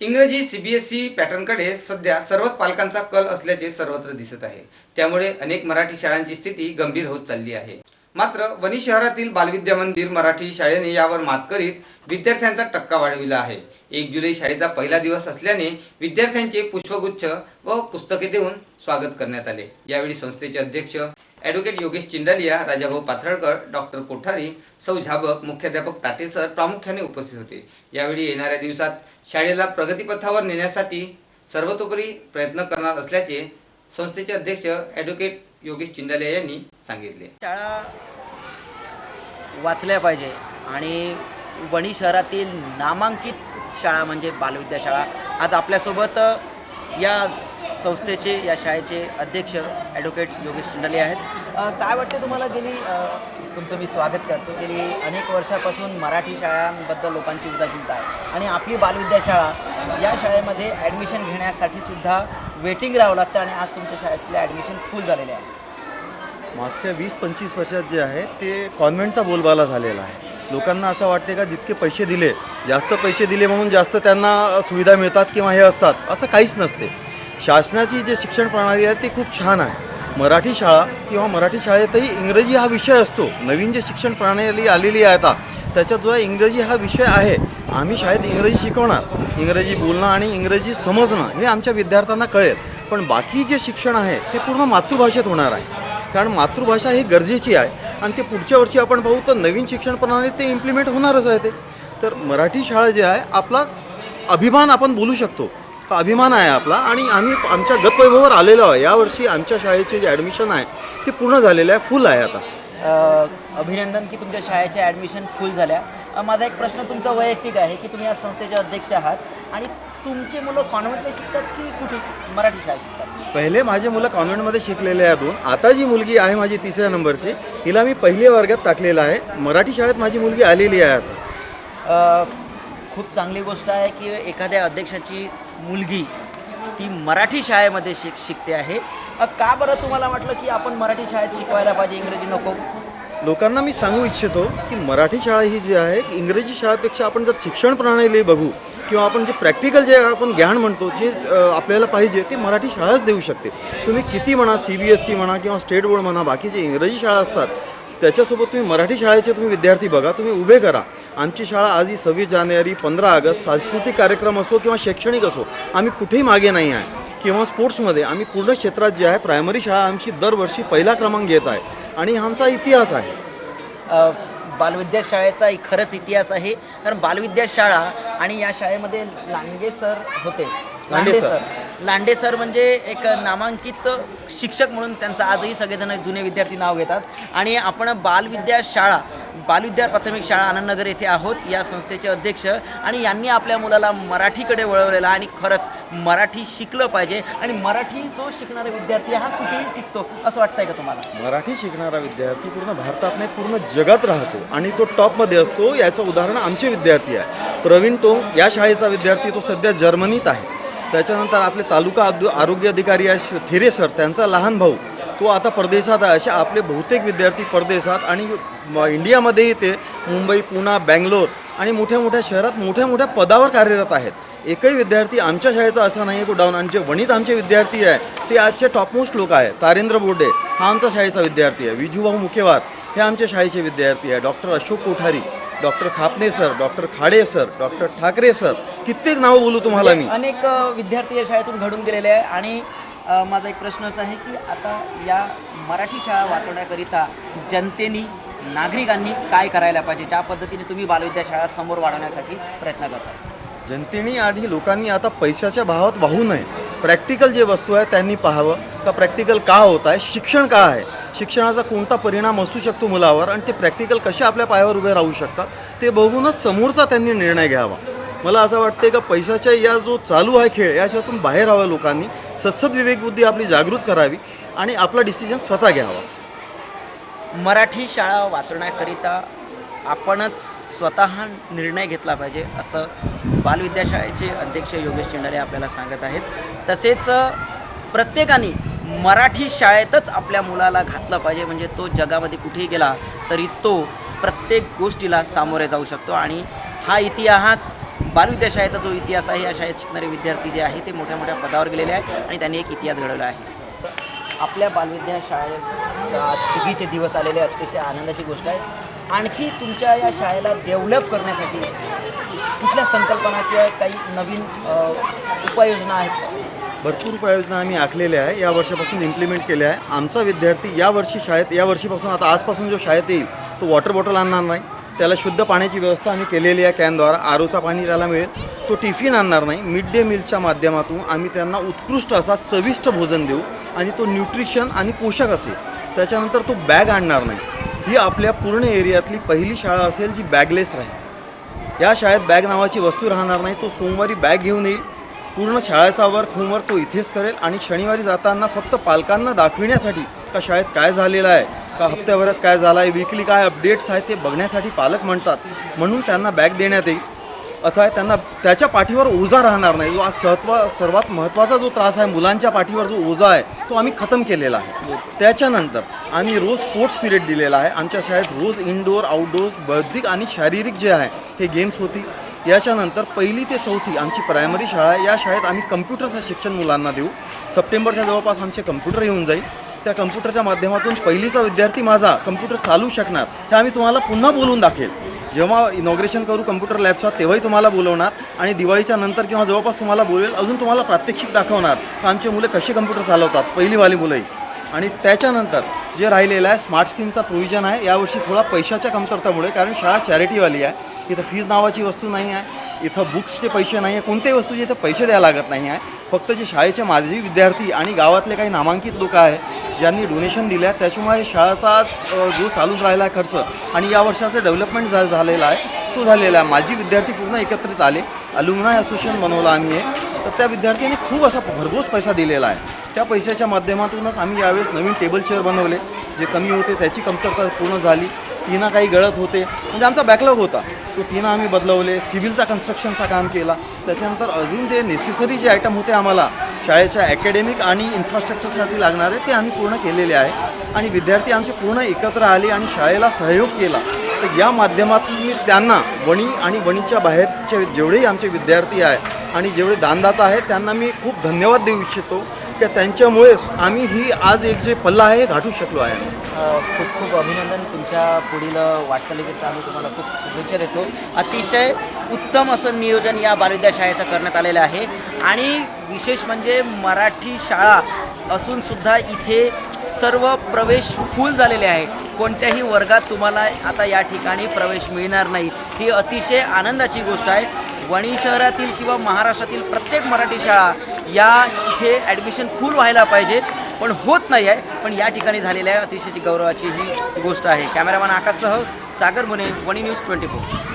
इंग्रजी सीबीएसई पॅटर्नकडे सध्या सर्वच पालकांचा कल असल्याचे सर्वत्र दिसत आहे. त्यामुळे अनेक मराठी शाळांची स्थिती गंभीर होत चालली आहे. मात्र वणी शहरातील बालविद्या मंदिर मराठी शाळेने यावर मात करीत विद्यार्थ्यांचा टक्का वाढविला आहे. एक जुलै शाळेचा पहिला दिवस असल्याने विद्यार्थ्यांचे पुष्पगुच्छ व पुस्तके देऊन स्वागत करण्यात आले. यावेळी संस्थेचे अध्यक्ष ॲडव्होकेट योगेश चिंडालिया राजाभाऊ पाथर्डकर डॉक्टर कोठारी सौ झाबक मुख्याध्यापक ताटेसर प्रामुख्याने उपस्थित होते. यावेळी येणाऱ्या दिवसात शाळेला प्रगतीपथावर नेण्यासाठी सर्वतोपरी प्रयत्न करणार असल्याचे संस्थेचे अध्यक्ष ॲडव्होकेट योगेश चिंदाले यांनी सांगितले. शाळा वाचल्या पाहिजे आणि वणी शहरातील नामांकित शाळा म्हणजे बालविद्या शाळा आज आपल्यासोबत या संस्थेचे या शाळेचे अध्यक्ष ॲडव्होकेट योगेश चिंडले आहेत. काय वाटते तुम्हाला गेली तुमचं मी स्वागत करतो. गेली अनेक वर्षापासून मराठी शाळांबद्दल लोकांची उदासीनता आहे. आणि आपली बालविद्याशाळा या शाळेमध्ये ॲडमिशन घेण्यासाठी सुद्धा वेटिंग राहावं लागतं आणि आज तुमच्या शाळेतले ॲडमिशन फुल झालेले आहे. मागच्या वीस पंचवीस वर्षात जे आहे ते कॉन्व्हेंटचा बोलबाला झालेला आहे. लोकांना असं वाटते का जितके पैसे दिले जास्त पैसे दिले म्हणून जास्त त्यांना सुविधा मिळतात किंवा हे असतात असं काहीच नसते. शासनाची जे शिक्षण प्रणाली आहे ती खूप छान आहे. मराठी शाळा किंवा मराठी शाळेतही इंग्रजी हा विषय असतो. नवीन जे शिक्षण प्रणाली आलेली आहे आता त्याच्यात जो इंग्रजी हा विषय आहे. आम्ही शाळेत इंग्रजी शिकवणार. इंग्रजी बोलणं आणि इंग्रजी समजणं हे आमच्या विद्यार्थ्यांना कळेल. पण बाकी जे शिक्षण आहे ते पूर्ण मातृभाषेत होणार आहे. कारण मातृभाषा ही गरजेची आहे. आणि ते पुढच्या वर्षी आपण पाहू तर नवीन शिक्षण प्रणालीत ते इम्प्लिमेंट होणारच आहे ते. तर मराठी शाळा जे आहे आपला अभिमान आपण बोलू शकतो. का अभिमान आहे आपला आणि आम्ही आमच्या गतवैभवावर आलेलो आहे यावर्षी आमच्या शाळेचे जे ॲडमिशन आहे ते पूर्ण झालेलं आहे फुल आहे आता. अभिनंदन की तुमच्या शाळेच्या ॲडमिशन फुल झाल्या. माझा एक प्रश्न तुमचा वैयक्तिक आहे की तुम्ही या संस्थेचे अध्यक्ष आहात आणि तुमचे मुलं कॉन्व्हेंटला शिकतात की कुठे मराठी शाळेत शिकतात? पहिले माझे मुलं कॉन्व्हेंटमध्ये शिकलेले आहे अजून आता जी मुलगी आहे माझी तिसऱ्या नंबरची हिला मी पहिल्या वर्गात टाकलेलं आहे. मराठी शाळेत माझी मुलगी आलेली आहे आता. खूप चांगली गोष्ट आहे की एखाद्या अध्यक्षाची मुलगी ती मराठी शाळेमध्ये शिक शिकते आहे. का बरं तुम्हाला वाटलं की आपण मराठी शाळेत शिकवायला पाहिजे इंग्रजी नको? लोकांना मी सांगू इच्छितो की मराठी शाळा ही जी आहे इंग्रजी शाळेपेक्षा आपण जर शिक्षण प्रणाली बघू किंवा आपण जे प्रॅक्टिकल जे आपण ज्ञान म्हणतो जे आपल्याला पाहिजे ते मराठी शाळाच देऊ शकते. तुम्ही किती म्हणा सी बी एस सी म्हणा किंवा स्टेट बोर्ड म्हणा बाकी जे इंग्रजी शाळा असतात त्याच्यासोबत तुम्ही मराठी शाळेचे तुम्ही विद्यार्थी बघा तुम्ही उभे करा. आमची शाळा आज ही सव्वीस जानेवारी पंधरा ऑगस्ट सांस्कृतिक कार्यक्रम असो किंवा शैक्षणिक असो आम्ही कुठेही मागे नाही आहे. किंवा स्पोर्ट्समध्ये आम्ही पूर्ण क्षेत्रात जे आहे प्रायमरी शाळा आमची दरवर्षी पहिला क्रमांक घेत आहे. आणि आमचा इतिहास आहे. बालविद्या शाळेचा एक खरंच इतिहास आहे. कारण बालविद्या शाळा आणि या शाळेमध्ये लांडगे सर होते. लांडे सर. लांडे सर म्हणजे एक नामांकित शिक्षक म्हणून त्यांचं आजही सगळेजण जुने विद्यार्थी नाव घेतात. आणि आपण बालविद्या शाळा बालविद्या प्राथमिक शाळा आनंदनगर येथे आहोत. या संस्थेचे अध्यक्ष आणि यांनी आपल्या मुलाला मराठीकडे वळवलेला आणि खरंच मराठी शिकलं पाहिजे. आणि मराठी जो शिकणारा विद्यार्थी हा कुठेही टिकतो असं वाटतंय का तुम्हाला? मराठी शिकणारा विद्यार्थी पूर्ण भारतात नाही पूर्ण जगात राहतो आणि तो टॉपमध्ये असतो याचं उदाहरण आमचे विद्यार्थी आहे. प्रवीण टोंग या शाळेचा विद्यार्थी तो सध्या जर्मनीत आहे. त्याच्यानंतर आपले तालुका आद आरोग्य अधिकारी आहे थिरे सर त्यांचा लहान भाऊ तो आता परदेशात आहे. असे आपले बहुतेक विद्यार्थी परदेशात आणि इंडियामध्ये इंडियामध्येही ते मुंबई पुणे बँगलोर आणि मोठ्या मोठ्या शहरात मोठ्या मोठ्या पदावर कार्यरत आहेत. एकही विद्यार्थी आमच्या शाळेचा असा नाही की डाऊन. आणि जे वणित आमचे विद्यार्थी आहे ते आजचे टॉपमोस्ट लोक आहे तारेंद्र बोर्डे हा आमचा शाळेचा विद्यार्थी आहे. विजूभाऊ मुखेवार हे आमच्या शाळेचे विद्यार्थी आहे. Doctor Ashok Kothari doctor Khapne sir doctor Khade sir doctor Thackeray sir कित्येक नावं बोलू तुम्हाला मी. अनेक विद्यार्थी या शाळेतून घडून गेलेले आहे आणि माझा एक प्रश्न असा आहे की आता या मराठी शाळा वाचवण्याकरिता जनतेनी नागरिकांनी काय करायला पाहिजे? ज्या पद्धतीने तुम्ही बालविद्या शाळा समोर वाढवण्यासाठी प्रयत्न करताय? जनतेने आधी लोकांनी आता पैशाच्या भावात वाहू नये. प्रॅक्टिकल जे वस्तू आहे त्यांनी पाहावं. का प्रॅक्टिकल का होत आहे? शिक्षण का आहे? शिक्षणाचा कोणता परिणाम असू शकतो मुलावर आणि ते प्रॅक्टिकल कसे आपल्या पायावर उभे राहू शकतात ते बघूनच समोरचा त्यांनी निर्णय घ्यावा. मला असं वाटते का पैशाच्या या जो चालू आहे खेळ याच्यातून बाहेर हवं लोकांनी सत्सद विवेकबुद्धी आपली जागृत करावी आणि आपला डिसिजन स्वतः घ्यावा. मराठी शाळा वाचवण्याकरिता आपणच स्वतः निर्णय घेतला पाहिजे असं बालविद्याशाळेचे अध्यक्ष योगेश चिंडारे आपल्याला सांगत आहेत. तसेच प्रत्येकाने मराठी शाळेतच आपल्या मुलाला घातलं पाहिजे. म्हणजे तो जगामध्ये कुठेही गेला तरी तो प्रत्येक गोष्टीला सामोरे जाऊ शकतो. आणि हा इतिहास बालविद्या शाळेचा जो इतिहास आहे या शाळेत शिकणारे विद्यार्थी जे आहे ते मोठ्या मोठ्या पदावर गेलेले आहे आणि त्यांनी एक इतिहास घडवला आहे. आपल्या बालविद्या शाळेत आज सुगीचे दिवस आलेले अतिशय आनंदाची गोष्ट आहे. आणखी तुमच्या या शाळेला डेव्हलप करण्यासाठी कुठल्या संकल्पना किंवा काही नवीन उपाययोजना आहेत? भरपूर उपाययोजना आम्ही आखलेल्या आहे. या वर्षापासून इम्प्लिमेंट केल्या आहे. आमचा विद्यार्थी या वर्षी शाळेत या वर्षीपासून आता आजपासून जो शाळेत येईल तो वॉटर बॉटल आणणार नाही. त्याला शुद्ध पाण्याची व्यवस्था आम्ही केलेली आहे कॅनद्वारा आरोचा पाणी त्याला मिळेल तो टिफिन आणणार नाही. मिड डे मीलच्या माध्यमातून आम्ही त्यांना उत्कृष्ट असा चविष्ट भोजन देऊ आणि तो न्यूट्रिशन आणि पोषक असेल. त्याच्यानंतर तो बॅग आणणार नाही. ही आपल्या पूर्ण एरियातली पहिली शाळा असेल जी बॅगलेस राहील. या शाळेत बॅग नावाची वस्तू राहणार नाही. तो सोमवारी बॅग घेऊन येईल. पूर्ण शाळेचा वर्क होमवर्क तो इथेच करेल आणि शनिवारी जाताना फक्त पालकांना दाखविण्यासाठी का शाळेत काय झालेलं आहे? का हप्त्याभरात काय झालं आहे विकली काय अपडेट्स आहेत ते बघण्यासाठी पालक म्हणतात. म्हणून त्यांना बॅग देण्यात येईल. असं आहे त्यांना त्याच्या पाठीवर ओझा राहणार नाही. जो आज सहत्वा सर्वात महत्त्वाचा जो त्रास आहे मुलांच्या पाठीवर जो ओझा आहे तो आम्ही खतम केलेला आहे. त्याच्यानंतर आम्ही रोज स्पोर्ट्स पिरियड दिलेला आहे. आमच्या शाळेत रोज इनडोअर आउटडोअर बौद्धिक आणि शारीरिक जे आहे हे गेम्स होती. याच्यानंतर पहिली ते चौथी आमची प्रायमरी शाळा आहे. या शाळेत आम्ही कम्प्युटरचं शिक्षण मुलांना देऊ. सप्टेंबरच्या जवळपास आमचे कम्प्युटर येऊन जाईल. त्या कम्प्युटरच्या माध्यमातून पहिलीचा विद्यार्थी माझा कम्प्युटर चालू शकणार हे आम्ही तुम्हाला पुन्हा बोलून दाखेल. जेव्हा इनॉग्रेशन करू कम्प्युटर लॅबचा तेव्हाही तुम्हाला बोलवणार आणि दिवाळीच्या नंतर किंवा जवळपास तुम्हाला बोलवेल अजून तुम्हाला प्रात्यक्षिक दाखवणार आमचे मुलं कसे कम्प्युटर चालवतात पहिलीवाली मुलंही. आणि त्याच्यानंतर जे राहिलेलं आहे स्मार्ट स्क्रीनचा प्रोव्हिजन आहे यावर्षी थोडा पैशाच्या कमतरतामुळे कारण शाळा चॅरिटीवाली आहे. इथं फीज नावाची वस्तू नाही आहे. इथं बुक्सचे पैसे नाही आहे. कोणत्याही वस्तूचे इथं पैसे द्यायला लागत नाही आहे. फक्त जे शाळेचे माजी विद्यार्थी आणि गावातले काही नामांकित लोक आहे ज्यांनी डोनेशन दिले आहे त्याच्यामुळे शाळेचा जो चालून राहिला आहे खर्च आणि या वर्षाचं डेव्हलपमेंट झा झालेला आहे तो झालेला आहे. माझी विद्यार्थी पूर्ण एकत्रित आले. अलुमना असोसिएशन बनवलं आम्ही तर त्या विद्यार्थ्यांनी खूप असा भरघोस पैसा दिलेला आहे. त्या पैशाच्या माध्यमातूनच आम्ही यावेळेस नवीन टेबल चेअर बनवले जे कमी होते त्याची कमतरता पूर्ण झाली. टीना काही गळत होते म्हणजे आमचा बॅकलॉग होता. तो टीना आम्ही बदलवले सिव्हिलचा कन्स्ट्रक्शनचा काम केला. त्याच्यानंतर अजून जे नेसेसरी जे आयटम होते आम्हाला शाळेच्या अकॅडमिक आणि इन्फ्रास्ट्रक्चरसाठी लागणारे ते आम्ही पूर्ण केलेले आहे. आणि विद्यार्थी आमचे पूर्ण एकत्र आले आणि शाळेला सहयोग केला. तर या माध्यमातून मी त्यांना वणी आणि वणीच्या बाहेरचे जेवढेही आमचे विद्यार्थी आहे आणि जेवढे दानदाता आहेत त्यांना मी खूप धन्यवाद देऊ इच्छितो. त्या त्यांच्यामुळेच आम्ही ही आज एक जे पल्ला आहे गाठू शकलो आहे. खूप खूप अभिनंदन. तुमच्या पुढील वाटचालीकरता आम्ही तुम्हाला खूप शुभेच्छा देतो. अतिशय उत्तम असं नियोजन या बालविद्या शाळेचं करण्यात आलेलं आहे. आणि विशेष म्हणजे मराठी शाळा असूनसुद्धा इथे सर्व प्रवेश फुल झालेले आहे. कोणत्याही वर्गात तुम्हाला आता या ठिकाणी प्रवेश मिळणार नाही. ही अतिशय आनंदाची गोष्ट आहे. वणी शहरातील किंवा महाराष्ट्रातील प्रत्येक मराठी शाळा या इथे ॲडमिशन फुल व्हायला पाहिजे पण होत नाही आहे. पण या ठिकाणी झालेल्या अतिशय गौरवाची ही गोष्ट आहे. कॅमेरामॅन आकाशसह सागर मुने वणी न्यूज ट्वेंटी फोर.